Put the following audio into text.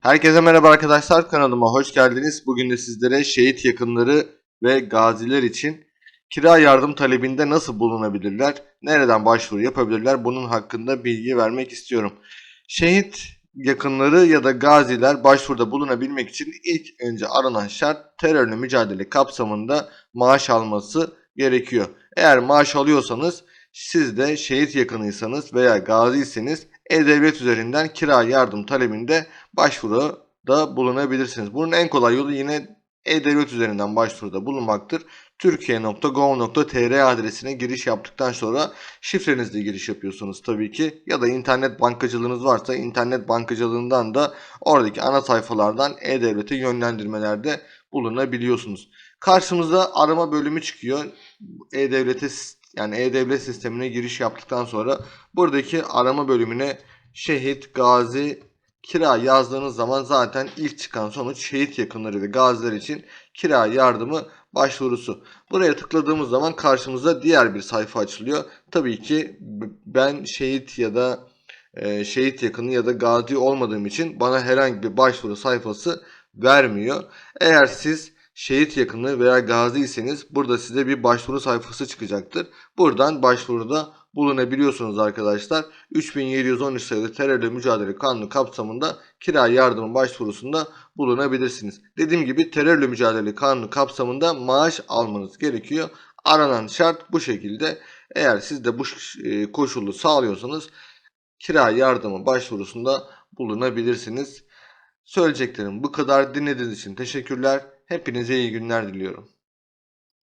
Herkese merhaba arkadaşlar kanalıma hoş geldiniz. Bugün de sizlere şehit yakınları ve gaziler için kira yardım talebinde nasıl bulunabilirler, nereden başvuru yapabilirler bunun hakkında bilgi vermek istiyorum. Şehit yakınları ya da gaziler başvuruda bulunabilmek için ilk önce aranan şart terörle mücadele kapsamında maaş alması gerekiyor. Eğer maaş alıyorsanız siz de şehit yakınıysanız veya gaziyseniz E-Devlet üzerinden kira yardım talebinde başvuruda bulunabilirsiniz. Bunun en kolay yolu yine E-Devlet üzerinden başvuruda bulunmaktır. Türkiye.gov.tr adresine giriş yaptıktan sonra şifrenizle giriş yapıyorsunuz tabii ki. Ya da internet bankacılığınız varsa internet bankacılığından da oradaki ana sayfalardan E-Devlet'e yönlendirmelerde bulunabiliyorsunuz. Karşımıza arama bölümü çıkıyor. E-Devlet'e yani E-Devlet sistemine giriş yaptıktan sonra buradaki arama bölümüne şehit, gazi, kira yazdığınız zaman zaten ilk çıkan sonuç şehit yakınları ve gaziler için kira yardımı başvurusu. Buraya tıkladığımız zaman karşımıza diğer bir sayfa açılıyor. Tabii ki ben şehit ya da e, şehit yakını ya da gazi olmadığım için bana herhangi bir başvuru sayfası vermiyor. Eğer siz şehit yakını veya gaziyseniz burada size bir başvuru sayfası çıkacaktır. Buradan başvuruda bulunabiliyorsunuz arkadaşlar. 3713 sayılı terörle mücadele kanunu kapsamında kira yardımı başvurusunda bulunabilirsiniz. Dediğim gibi terörle mücadele kanunu kapsamında maaş almanız gerekiyor. Aranan şart bu şekilde. Eğer siz de bu e, koşulu sağlıyorsanız kira yardımı başvurusunda bulunabilirsiniz. Söyleyeceklerim bu kadar. Dinlediğiniz için teşekkürler. Hepinize iyi günler diliyorum.